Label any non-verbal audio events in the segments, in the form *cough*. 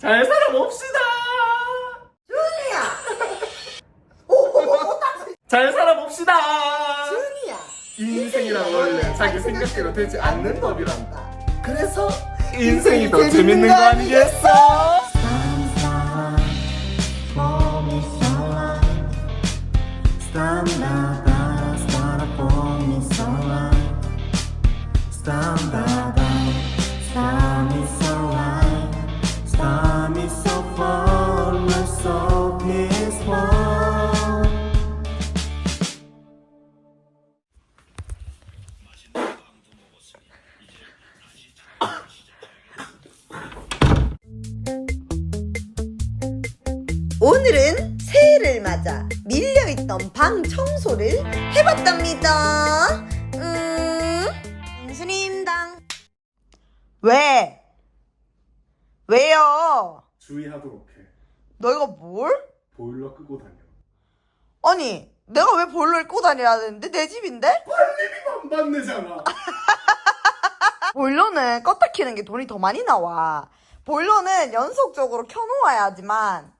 잘 살아봅시다. 준이야. 오, 잘 살아봅시다. 준이야. 인생이란 원래 자기 생각대로 되지 않는 법이란다. 그래서 인생이 더 재밌는 거 아니겠어? 오늘은 새해를 맞아 밀려있던 방 청소를 해봤답니다. 음, 인수님당. 왜? 왜요? 주의하도록 해. 너희가 뭘? 보일러 끄고 다녀. 아니, 내가 왜 볼로를 끄고 다녀야 되는데? 내 집인데? 안 받네잖아. *laughs* 보일러는 껐다 키는 게 돈이 더 많이 나와. 보일러는 연속적으로 켜놓아야지만.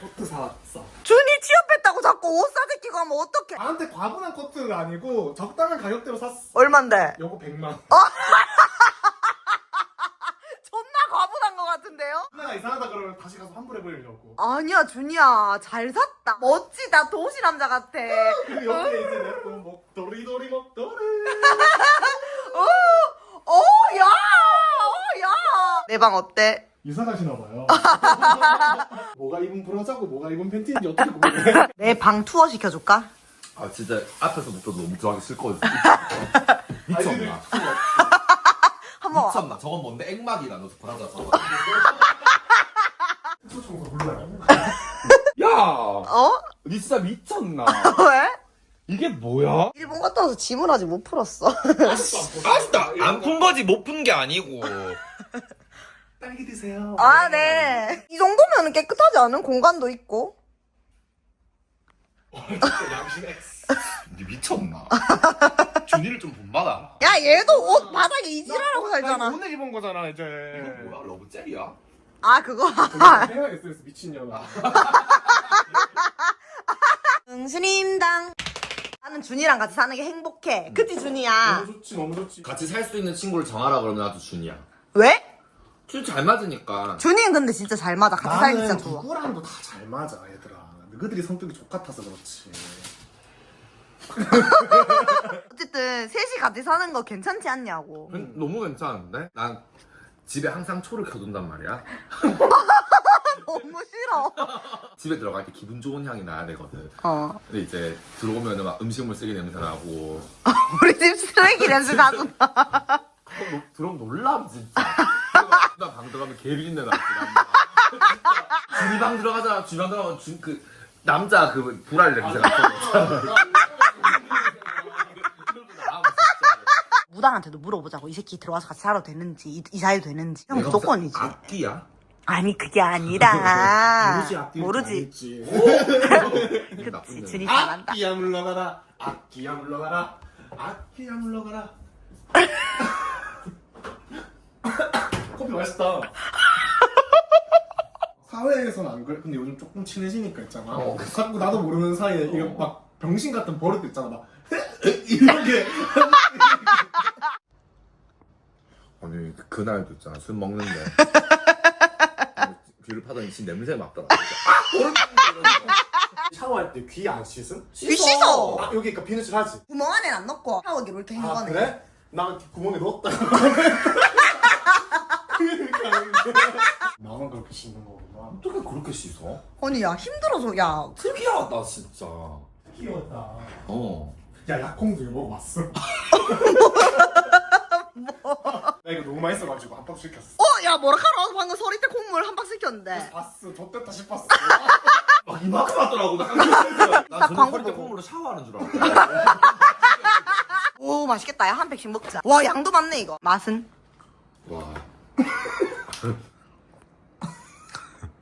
코트 사왔어. 준이 취업했다고 자꾸 옷 사재끼고 하면 어떡해? 나한테 과분한 코트가 아니고 적당한 가격대로 샀어. 얼만데? 요거 100만 원. *laughs* *laughs* 존나 과분한 것 같은데요? 하나가 이상하다 그러면 다시 가서 환불해버리려고. 아니야, 준이야. 잘 샀다. 멋지다. 도시 남자 같아. 그리고 옆에 이제 내또 목도리도리 목도리. 어, 야! 어, 야! 내 방 어때? 이사 가시나 봐요. *laughs* 뭐가 입은 브라자고 뭐가 입은 팬티인지 어떻게 구분해? *laughs* 내 방 투어 시켜줄까? 아 진짜 앞에서부터 너무 좋아하기 싫거든. *laughs* 미쳤나? 한번 와. 미쳤나? 저건 뭔데? 액막이라 너 브라자 저거. 특수 청소 몰라요. 야, 어? 니 진짜 미쳤나? 왜? 이게 뭐야? 일본 갔다 와서 짐을 아직 못 풀었어. 아싸, 안푼 거지 못 푼 게 아니고. 딸기 드세요. 아, 네. 이 정도면 깨끗하지 않은 공간도 있고. 진짜 양심 X. 니 미쳤나? *laughs* 준이를 좀 본받아. 야, 얘도 옷 바닥에 이지라라고 살잖아. 오늘 입은 거잖아 이제. 이거 뭐야? 러브 젤이야? 아, 그거. 해야겠어 미친년아. *laughs* 응스님당. 나는 준이랑 같이 사는 게 행복해. 그치, 준이야? 너무 좋지 너무 좋지. 같이 살 수 있는 친구를 정하라 그러면 나도 준이야. 왜? 준잘 맞으니까. 준이는 근데 진짜 잘 맞아. 같이 살기 진짜 나는 좋아. 누구랑도 다 잘 맞아 얘들아. 너희들이 성격이 족같아서 그렇지. *laughs* 어쨌든, 셋이 같이 사는 거 괜찮지 않냐고. 그- 너무 괜찮은데? 난 집에 항상 초를 켜둔단 말이야. *laughs* 너무 싫어. *laughs* 집에 들어갈 때 기분 좋은 향이 나야 되거든. 어. 근데 이제 들어오면은 막 음식물 쓰레기 냄새 나고 우리 집 쓰레기 냄새 나고 나. 그럼 놀람 진짜. 나 방 들어가면 개비린내 나지. 준이 방 들어가잖아. 준이 방 들어가면 준, 그 남자 그 불알 냄새 나잖아. 무당한테도 물어보자고. 이 새끼 들어와서 같이 살아도 되는지, 이- 이사해도 되는지. 형 무조건이지. 악기야? 아니, 그게 아니라. 모르지 앞뒤 모르지. 그치, 잘한다. 악기야 물러가라. 악기야 물러가라. 악기야 물러가라. 맛있다. *laughs* 사회에서는 안 그래. 근데 요즘 조금 친해지니까 있잖아. 어. 자꾸 나도 모르는 사이에 이거 막 병신 같은 버릇도 있잖아. 막 이렇게. *laughs* 아니 그날도 있잖아 술 먹는데 귀를 파더니 진 냄새 맡더라. 샤워할 때 귀 안 씻음? 귀 씻어. 아, 여기 그러니까 비누칠 하지. 구멍 안에는 안 넣고 샤워기 이렇게 한아 거네. 그래? 나 구멍에 넣었다. *laughs* *laughs* 나만 그렇게 씻는 거구나. 어떻게 그렇게 씻어? 아니, 야, 힘들어서, 야. 특이하다 진짜. 귀여웠다. 어. 야 약콩도 이거 먹어봤어? 나 이거 너무 맛있어가지고 한 박스 시켰어. 어, 야, 뭐라 카노 방금 서리태 콩물 한 박스 시켰는데. 봤어, 좆됐다 싶었어. *laughs* 막 이만큼 왔더라고. 나 깜짝 딱 광고 때 보고. 콩으로 샤워하는 줄 알았어. *laughs* 오, 맛있겠다. 야, 한 팩씩 먹자. 와, 양도 많네, 이거. 맛은? 와.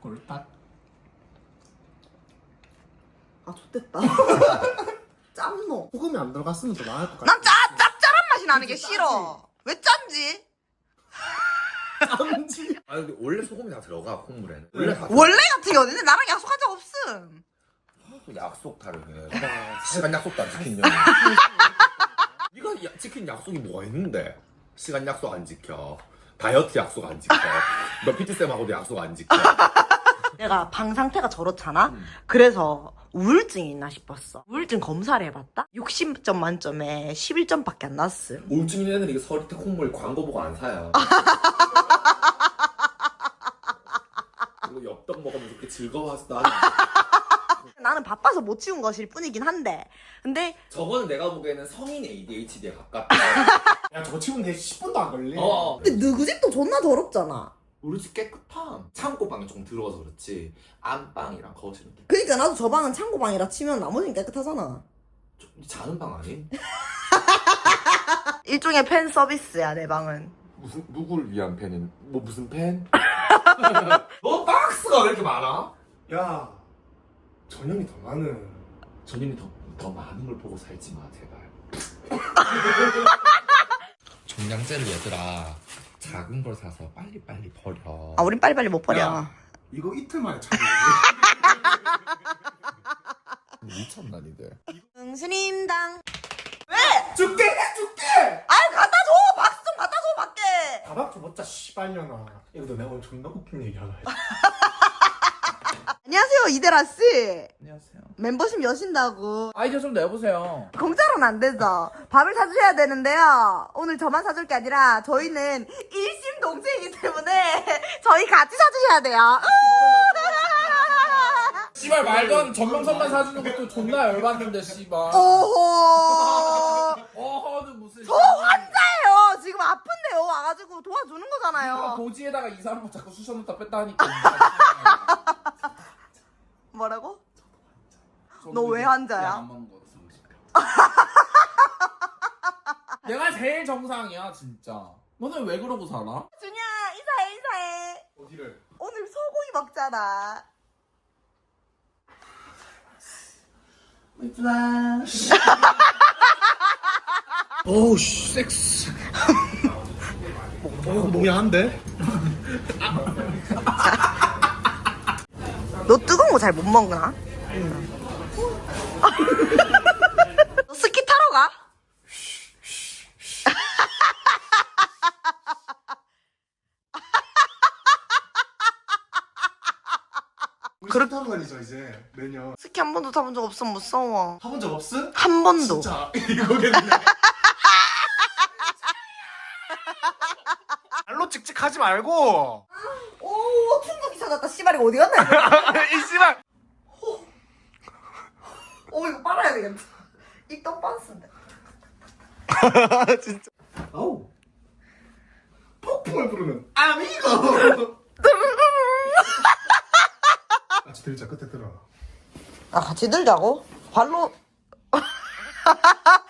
꼴딱. 아, 좋됐다. 짠노. *laughs* 소금이 안 들어갔으면 더 나을 것 같아. 난 짭, 짭짤한 맛이 나는 게 싫어. 왜 짠지? *laughs* 아니 근데 원래 소금이 다 들어가 콩물에는. 원래 다 원래 같은 경우는 나랑 약속한 적 없음. 들어가. 약속 다르게. 시간 약속도 안 지킨 *laughs* 년. 네가 야- 지킨 약속이 뭐가 있는데? 시간 약속 안 지켜. 다이어트 약속 안 지켜. 너 PT 쌤하고도 약속 안 지켜. *laughs* 내가 방 상태가 저렇잖아. 음. 그래서 우울증이 있나 싶었어. 우울증 검사를 해봤다. 60점 만점에 11점밖에 안 났음. 우울증 있는 애들이 이게 서리태 콩물 광고 보고 안 사요. *laughs* 그리고 엽떡 먹으면서 그렇게 즐거워서 나는 *laughs* 나는 바빠서 못 치운 것일 뿐이긴 한데. 근데 저거는 내가 보기에는 성인 ADHD에 가깝다. 야 저거 치우면 돼 10분도 안 걸리 어. 근데 누구 집도 존나 더럽잖아. 우리 집 깨끗함. 창고 방이 조금 들어와서 그렇지. 안방이랑 거실은 깨끗. 그러니까 나도 저 방은 창고 방이라 치면 나머지는 깨끗하잖아. 좀 자는 방 아니? *laughs* 일종의 팬 서비스야 내 방은. 무슨 누구를 위한 펜인? 뭐 무슨 펜? *laughs* 너 박스가 왜 이렇게 많아? 야 전염이 더 많은 전임이 더, 더 많은 걸 보고 살지 마 제발. *laughs* 종량제를 얘들아 작은 걸 사서 빨리 빨리 버려. 아 우린 빨리빨리 못 버려. 야. 이거 이틀 만에 차이 미쳤나 니들? 응스님당. 왜? 죽게 죽게 아유 갖다 줘. 박스 좀 갖다 줘 밖에. 가방 줘봤자 씨발년아 이거도 내가 오늘 존나 웃긴 얘기 하나 했어 *laughs* 안녕하세요 이대라 씨. 안녕하세요. 멤버십 여신다고. 아이디어 좀 내보세요. 공짜로는 안 되죠. 밥을 사주셔야 되는데요. 오늘 저만 사줄 게 아니라 저희는 일심 동체이기 때문에 저희 같이 사주셔야 돼요. 씨발 말도 안 전명선만 사주는 것도 존나 열받는데 씨발. 오호. 어허는 무슨. 저 환자예요. 지금 아픈데요. 와가지고 도와주는 아, 거잖아요. 도지에다가 이 사람 자꾸 쑤셔넣다 뺐다 하니까. *laughs* 뭐라고? 너 왜 환자야? 안 먹은 거 *laughs* 내가 제일 정상이야 진짜. 너는 왜 그러고 살아? 준이야 인사해 인사해. 어디를 오늘 소고기 먹잖아. *laughs* 어우 씨 섹스 어 너무 야한데? *laughs* 너 뜨거운 거 잘 못 먹나? 너 *laughs* 스키 타러 가? 그렇 타러 다니죠 이제 매년 스키 한 번도 타본 적 없어 무서워. 타본 적 없음? 한 번도. 진짜 *laughs* 이거겠네 발로 찍찍하지 말고 찾았다. 씨발 이거 어디 갔나 이거. *laughs* 이 씨발 오 이거 빨아야 되겠다. 입떡 빤스인데. *laughs* 진짜 아우 폭풍을 부르는 아미고 *laughs* 같이 들자 끝에 들어 아 같이 들자고? 발로.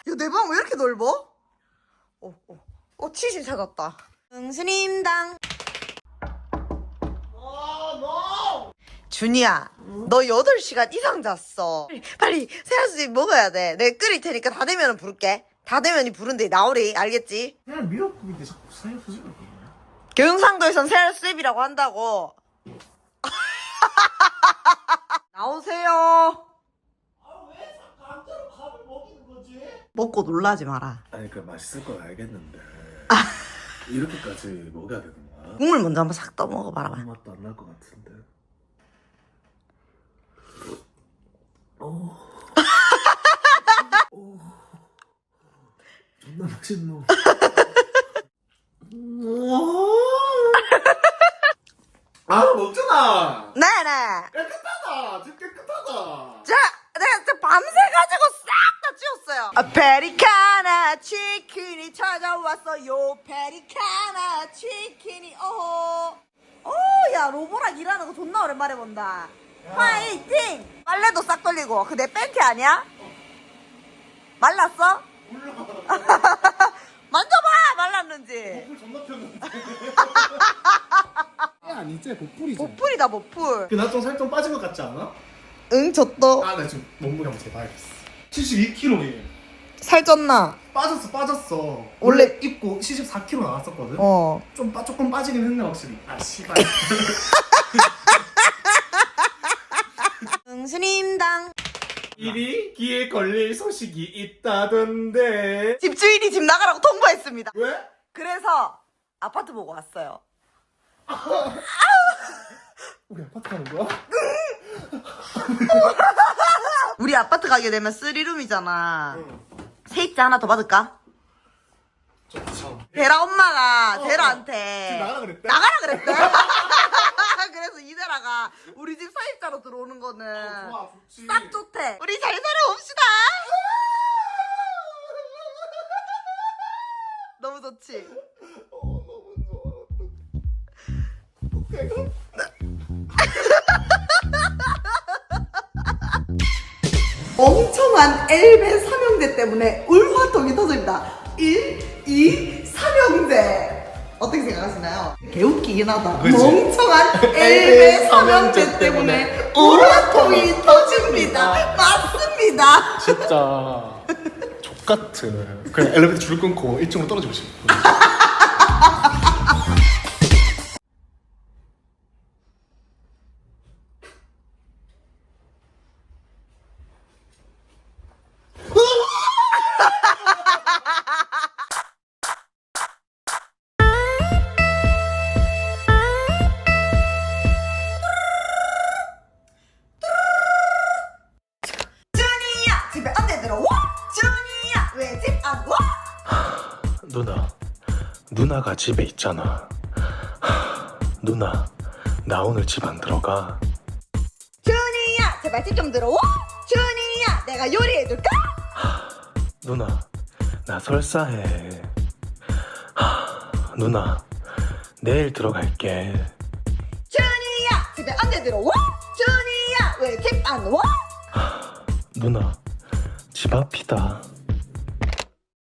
야내 방 왜 이렇게 넓어? 오, 오, 오 치실 찾았다. 응스님당. 준이야, 너 8시간 이상 잤어. 빨리 세아씨 먹어야 돼. 내가 끓일 테니까 다 되면 부를게. 다 되면 이 부른데 나오리, 알겠지? 그냥 미역국인데 자꾸 살려주지 경상도에선 세아쌤이라고 한다고. *laughs* 나오세요. 먹고 놀라지 마라. 아니 그 맛있을 건 알겠는데 이렇게까지 먹여야 되는 거야? 국물 먼저 한번 싹 떠먹어봐라. 아무 맛도 안 날 것 같은데 오. 오. 존나 맛있노 아 먹잖아 네네. 깨끗하다 지금 깨끗하다 자, 내가 진짜 밤새 가지고 싹 다 치웠어요. 아, 페리카나 치킨이 찾아왔어요. 페리카나 치킨이 오호. 오, 야 로보랑 일하는 거 존나 오랜만에 본다. 화이팅! 빨래도 싹 돌리고 그내 팬티 아니야? 말랐어? *laughs* 만져봐 말랐는지. 물 존나 폈는데 *laughs* 아니지 보풀이지 보풀이다 보풀. 그나 좀 살 좀 빠진 것 같지 않아? 응, 졌도. 아나 지금 몸무게 한번 재봐야겠어 72kg에 살쪘나? 빠졌어 빠졌어 원래- 원래 입고 74kg 나왔었거든 어. 좀 빠, 조금 빠지긴 했네 확실히 아 씨발 *laughs* 응수님당. 일이 귀에 걸릴 소식이 있다던데 집주인이 집 나가라고 통보했습니다. 왜? 그래서 아파트 보고 왔어요. *laughs* 우리 아파트 가는 거야? *laughs* 우리 아파트 가게 되면 쓰리룸이잖아. 세입자 하나 더 받을까? 좋죠 데라 엄마가 어, 데라한테 집 나가라 그랬대? 나가라 그랬대. 그래서 이데라가 우리 집 사입자로 들어오는 거는 좋아 좋지 딱 좋대. 우리 잘 살아봅시다. *laughs* 너무 좋지. 어, 너무 좋아 어떡해 멍청한 *laughs* 엘베 삼형제 때문에 울화통이 터집니다. 1, 2, 삼형제. 어떻게 생각하시나요? 개웃기긴 하다. 그치? 멍청한 엘베 삼형제 때문에 울화통이 터집니다. 맞습니다. 진짜 족같은 그냥 엘리베이터 줄 끊고 1층으로 떨어지고 싶어 *laughs* 누나가 집에 있잖아. 하, 누나, 나 오늘 집 안 들어가. 준이야 제발 집 좀 들어와. 준이야 내가 요리해줄까? 누나, 나 설사해. 하, 누나, 내일 들어갈게. 준이야 집에 언제 들어와? 준이야 왜 집 안 와? 누나, 집 앞이다.